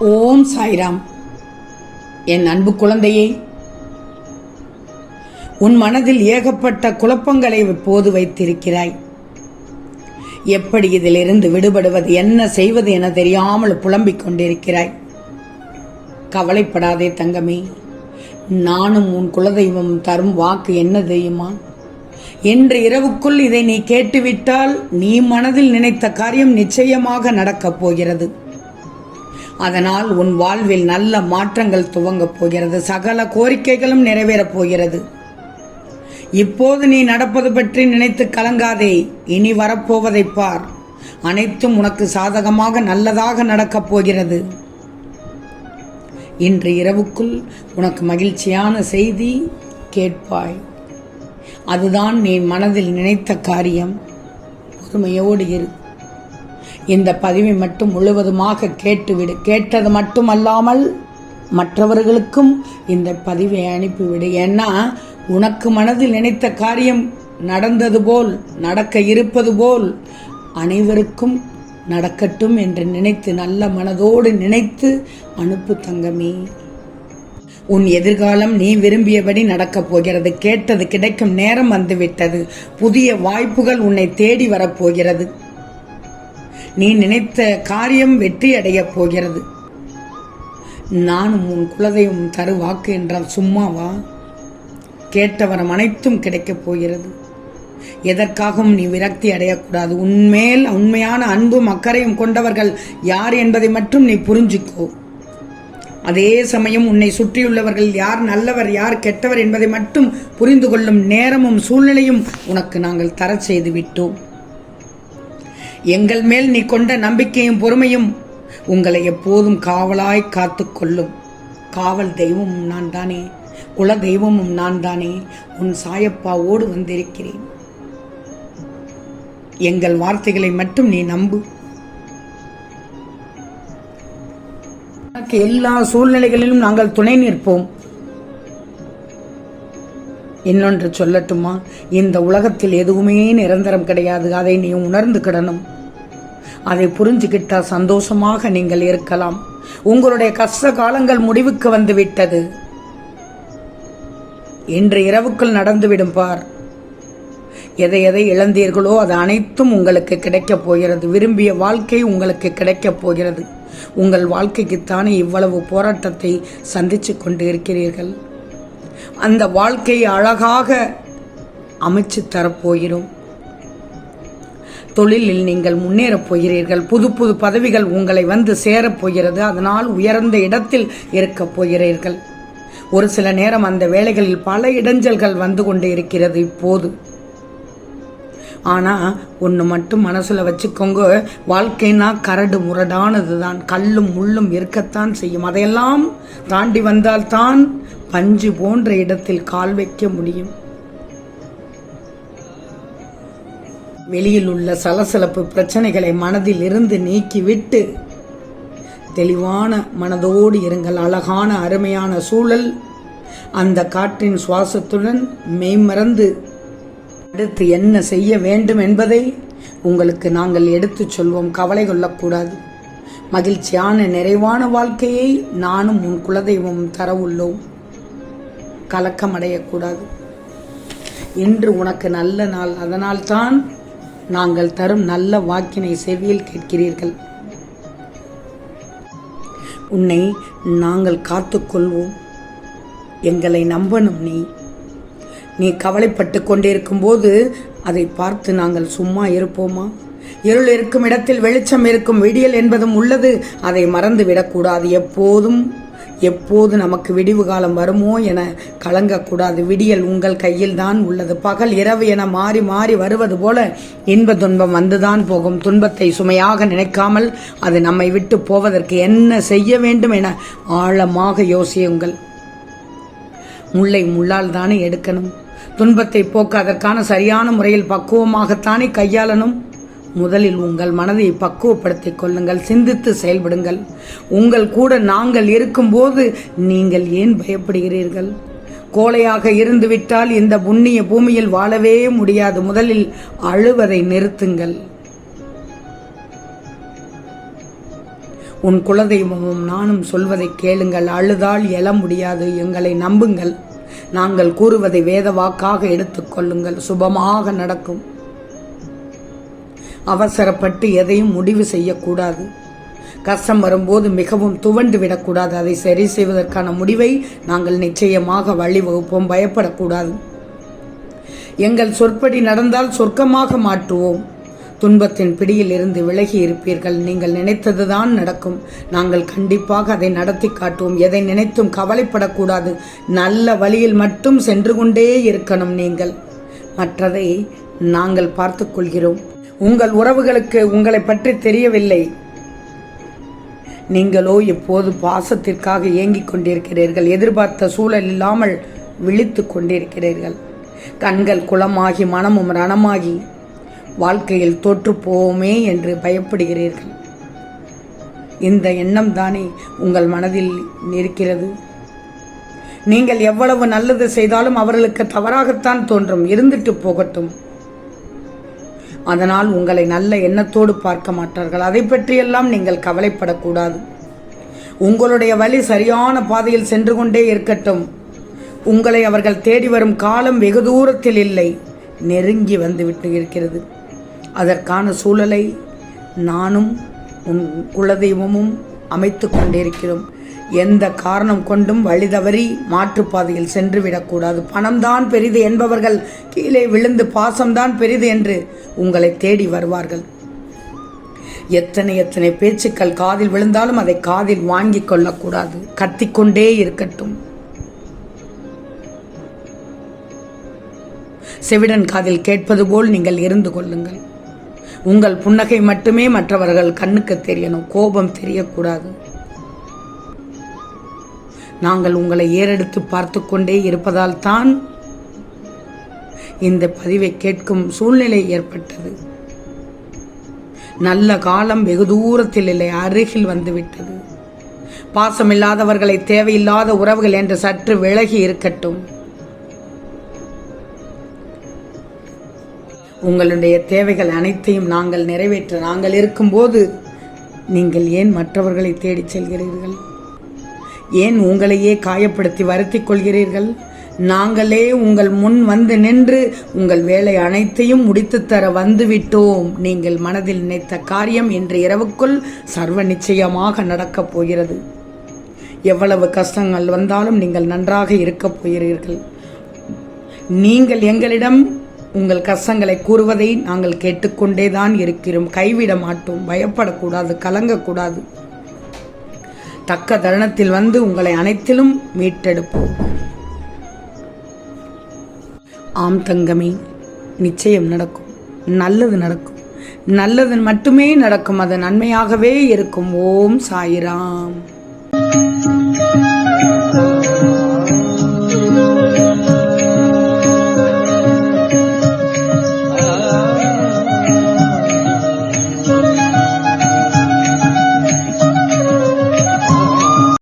ஓம் சாய்ராம். என் அன்பு குழந்தையே உன் மனதில் ஏகப்பட்ட குழப்பங்களை போது வைத்திருக்கிறாய். எப்படி இதிலிருந்து விடுபடுவது என்ன செய்வது என தெரியாமல் புலம்பிக் கொண்டிருக்கிறாய். கவலைப்படாதே தங்கமே நானும் உன் குலதெய்வம் தரும் வாக்கு என்ன தெரியுமா? இன்று இரவுக்குள் இதை நீ கேட்டுவிட்டால் நீ மனதில் நினைத்த காரியம் நிச்சயமாக நடக்கப் போகிறது. அதனால் உன் வாழ்வில் நல்ல மாற்றங்கள் துவங்கப் போகிறது. சகல கோரிக்கைகளும் நிறைவேறப் போகிறது. இப்போது நீ நடப்பது பற்றி நினைத்து கலங்காதே. இனி வரப்போவதை பார். அனைத்தும் உனக்கு சாதகமாக நல்லதாக நடக்கப் போகிறது. இன்று இரவுக்குள் உனக்கு மகிழ்ச்சியான செய்தி கேட்பாய். அதுதான் நீ மனதில் நினைத்த காரியம். பொறுமையோடு இரு. இந்த பதிவை மட்டும் முழுவதுமாக கேட்டுவிடு. கேட்டது மட்டுமல்லாமல் மற்றவர்களுக்கும் இந்த பதிவை அனுப்பிவிடு. ஏன்னா உனக்கு மனதில் நினைத்த காரியம் நடந்தது போல் நடக்க இருப்பது போல் அனைவருக்கும் நடக்கட்டும் என்று நினைத்து நல்ல மனதோடு நினைத்து அனுப்பு தங்கமே. உன் எதிர்காலம் நீ விரும்பியபடி நடக்கப் போகிறது. கேட்டது கிடைக்கும் நேரம் வந்துவிட்டது. புதிய வாய்ப்புகள் உன்னை தேடி வரப்போகிறது நீ நினைத்த காரியம் வெற்றி அடையப் போகிறது. நானும் உன் குலதெய்வம் தரு வாக்கு என்றால் சும்மாவா? கேட்டவரம் அனைத்தும் கிடைக்கப் போகிறது. எதற்காகவும் நீ விரக்தி அடையக்கூடாது. உன்மேல் உண்மையான அன்பும் அக்கறையும் கொண்டவர்கள் யார் என்பதை மட்டும் நீ புரிஞ்சுக்கோ. அதே சமயம் உன்னை சுற்றியுள்ளவர்கள் யார் நல்லவர் யார் கெட்டவர் என்பதை மட்டும் புரிந்து கொள்ளும் நேரமும் சூழ்நிலையும் உனக்கு நாங்கள் தரச் செய்து விட்டோம். எங்கள் மேல் நீ கொண்ட நம்பிக்கையும் பொறுமையும் உங்களை எப்போதும் காவலாய் காத்துக்கொள்ளும் காவல் தெய்வமும் நான் தானே குல தெய்வமும் நான் தானே உன் சாயப்பாவோடு வந்திருக்கிறேன். எங்கள் வார்த்தைகளை மட்டும் நீ நம்பு. எல்லா சூழ்நிலைகளிலும் நாங்கள் துணை நிற்போம். இன்னொன்று சொல்லட்டுமா? இந்த உலகத்தில் எதுவுமே நிரந்தரம் கிடையாது. அதை நீ உணர்ந்து கிடணும். அதை புரிஞ்சுக்கிட்டால் சந்தோஷமாக நீங்கள் இருக்கலாம். உங்களுடைய கஷ்ட காலங்கள் முடிவுக்கு வந்து விட்டது. இன்று இரவுக்குள் நடந்துவிடும் பார். எதை எதை இழந்தீர்களோ அது அனைத்தும் உங்களுக்கு கிடைக்கப் போகிறது. விரும்பிய வாழ்க்கை உங்களுக்கு கிடைக்கப் போகிறது. உங்கள் வாழ்க்கைக்குத்தானே இவ்வளவு போராட்டத்தை சந்தித்து கொண்டு இருக்கிறீர்கள் அந்த வாழ்க்கையை அழகாக அமைச்சு தரப்போகிறோம். தொழிலில் நீங்கள் முன்னேறப் போகிறீர்கள். புது புது பதவிகள் உங்களை வந்து சேரப் போகிறது. அதனால் உயர்ந்த இடத்தில் இருக்கப் போகிறீர்கள். ஒரு சில நேரம் அந்த வேலைகளில் பல இடைஞ்சல்கள் வந்து கொண்டு இருக்கிறது இப்போது. ஆனால் ஒன்று மட்டும் மனசில் வச்சுக்கோங்க. வாழ்க்கைனா கரடு முரடானது தான். கல்லும் முள்ளும் இருக்கத்தான் செய்யும். அதையெல்லாம் தாண்டி வந்தால்தான் பஞ்சு போன்ற இடத்தில் கால் வைக்க முடியும். வெளியில் உள்ள சலசலப்பு பிரச்சனைகளை மனதில் இருந்து நீக்கிவிட்டு தெளிவான மனதோடு இருங்கள். அழகான அருமையான சூழல் அந்த காற்றின் சுவாசத்துடன் மெய்மறந்து அடுத்து என்ன செய்ய வேண்டும் என்பதை உங்களுக்கு நாங்கள் எடுத்துச் சொல்வோம். கவலை கொள்ளக்கூடாது. மகிழ்ச்சியான நிறைவான வாழ்க்கையை நானும் உன் குலதெய்வம் தர உள்ளோம். கலக்கமடையக்கூடாது. இன்று உனக்கு நல்ல நாள். அதனால்தான் நாங்கள் தரும் நல்ல வாக்கினை செவியில் கேட்கிறீர்கள். உன்னை நாங்கள் காத்துக்கொள்வோம். எங்களை நம்பணும் நீ. நீ கவலைப்பட்டு கொண்டிருக்கும் போது அதை பார்த்து நாங்கள் சும்மா இருப்போமா? இருள் இருக்கும் இடத்தில் வெளிச்சம் இருக்கும் விடியல் என்பதும் உள்ளது. அதை மறந்து விடக்கூடாது எப்போதும். எப்போது நமக்கு விடிவு காலம் வருமோ என கலங்கக்கூடாது. விடியல் உங்கள் கையில் தான் உள்ளது. பகல் இரவு என மாறி மாறி வருவது போல இன்ப துன்பம் வந்துதான் போகும். துன்பத்தை சுமையாக நினைக்காமல் அது நம்மை விட்டு போவதற்கு என்ன செய்ய வேண்டும் என ஆழமாக யோசியுங்கள். முல்லை முள்ளால் தானே எடுக்கணும். துன்பத்தை போக்க அதற்கான சரியான முறையில் பக்குவமாகத்தானே கையாளணும். முதலில் உங்கள் மனதை பக்குவப்படுத்திக் கொள்ளுங்கள் சிந்தித்து செயல்படுங்கள். உங்கள் கூட நாங்கள் இருக்கும்போது நீங்கள் ஏன் பயப்படுகிறீர்கள்? கோழையாக இருந்துவிட்டால் இந்த புண்ணிய பூமியில் வாழவே முடியாது. முதலில் அழுவதை நிறுத்துங்கள். உன் குலதெய்வமும் நானும் சொல்வதை கேளுங்கள். அழுதால் எழ முடியாது. எங்களை நம்புங்கள். நாங்கள் கூறுவதை வேதவாக்காக எடுத்துக்கொள்ளுங்கள் சுபமாக நடக்கும். அவசரப்பட்டு எதையும் முடிவு செய்யக்கூடாது. கஷ்டம் வரும்போது மிகவும் துவண்டு விடக்கூடாது. அதை சரி செய்வதற்கான முடிவை நாங்கள் நிச்சயமாக வழிவகுப்போம். பயப்படக்கூடாது. எங்கள் சொற்படி நடந்தால் சொர்க்கமாக மாற்றுவோம். துன்பத்தின் பிடியில் இருந்து விலகி இருப்பீர்கள். நீங்கள் நினைத்ததுதான் நடக்கும். நாங்கள் கண்டிப்பாக அதை நடத்தி காட்டுவோம். எதை நினைத்தும் கவலைப்படக்கூடாது. நல்ல வழியில் மட்டும் சென்று கொண்டே இருக்கணும் நீங்கள். மற்றதை நாங்கள் பார்த்துக்கொள்கிறோம் உங்கள் உறவுகளுக்கு உங்களை பற்றி தெரியவில்லை. நீங்களோ இப்போது பாசத்திற்காக ஏங்கிக் கொண்டிருக்கிறீர்கள். எதிர்பார்த்த சூழல் இல்லாமல் விழித்து கொண்டிருக்கிறீர்கள். கண்கள் குளமாகி மனமும் ரணமாகி வாழ்க்கையில் தோற்று போவோமே என்று பயப்படுகிறீர்கள். இந்த எண்ணம் தானே உங்கள் மனதில் இருக்கிறது? நீங்கள் எவ்வளவு நல்லது செய்தாலும் அவர்களுக்கு தவறாகத்தான் தோன்றும். இருந்துட்டு போகட்டும். அதனால் உங்களை நல்ல எண்ணத்தோடு பார்க்க மாட்டார்கள். அதை பற்றியெல்லாம் நீங்கள் கவலைப்படக்கூடாது. உங்களுடைய வழி சரியான பாதையில் சென்று கொண்டே இருக்கட்டும். உங்களை அவர்கள் தேடி வரும் காலம் வெகு தூரத்தில் இல்லை. நெருங்கி வந்துவிட்டு இருக்கிறது. அதற்கான சூழலை நானும் உன் குலதெய்வமும் அமைத்து கொண்டிருக்கிறோம். எந்த காரணம் கொண்டும் வழி தவறி மாற்றுப்பாதையில் சென்று விடக்கூடாது. பணம்தான் பெரிது என்பவர்கள் கீழே விழுந்து பாசம்தான் பெரிது என்று உங்களை தேடி வருவார்கள். எத்தனை எத்தனை பேச்சுக்கள் காதில் விழுந்தாலும் அதை காதில் வாங்கிக் கொள்ளக்கூடாது. கத்திக்கொண்டே இருக்கட்டும். செவிடன் காதில் கேட்பது போல் நீங்கள் இருந்து கொள்ளுங்கள். உங்கள் புன்னகை மட்டுமே மற்றவர்கள் கண்ணுக்கு தெரியணும். கோபம் தெரியக்கூடாது. நாங்கள் உங்களை ஏறெடுத்து பார்த்து கொண்டே இருப்பதால் தான் இந்த பதிவை கேட்கும் சூழ்நிலை ஏற்பட்டது. நல்ல காலம் வெகு தூரத்தில் இல்லை அருகில் வந்துவிட்டது. பாசமில்லாதவர்களை தேவையில்லாத உறவுகள் என்று சற்று விலகி இருக்கட்டும். உங்களுடைய தேவைகள் அனைத்தையும் நாங்கள் நிறைவேற்ற நாங்கள் இருக்கும்போது நீங்கள் ஏன் மற்றவர்களை தேடிச் செல்கிறீர்கள்? ஏன் உங்களையே காயப்படுத்தி வருத்திக் கொள்கிறீர்கள்? நாங்களே உங்கள் முன் வந்து நின்று உங்கள் வேலை அனைத்தையும் முடித்து தர வந்துவிட்டோம். நீங்கள் மனதில் நினைத்த காரியம் இன்று இரவுக்குள் சர்வ நிச்சயமாக நடக்கப் போகிறது. எவ்வளவு கஷ்டங்கள் வந்தாலும் நீங்கள் நன்றாக இருக்கப் போகிறீர்கள். நீங்கள் எங்களிடம் உங்கள் கஷ்டங்களை கூறுவதை நாங்கள் கேட்டுக்கொண்டே தான் இருக்கிறோம். கைவிட மாட்டோம். பயப்படக்கூடாது. கலங்கக்கூடாது. தக்க தருணத்தில் வந்து உங்களை அனைத்திலும் மீட்டெடுப்போம். ஆம் தங்கமே நிச்சயம் நடக்கும். நல்லது நடக்கும். நல்லது மட்டுமே நடக்கும். அது நன்மையாகவே இருக்கும். ஓம் சாயிராம்.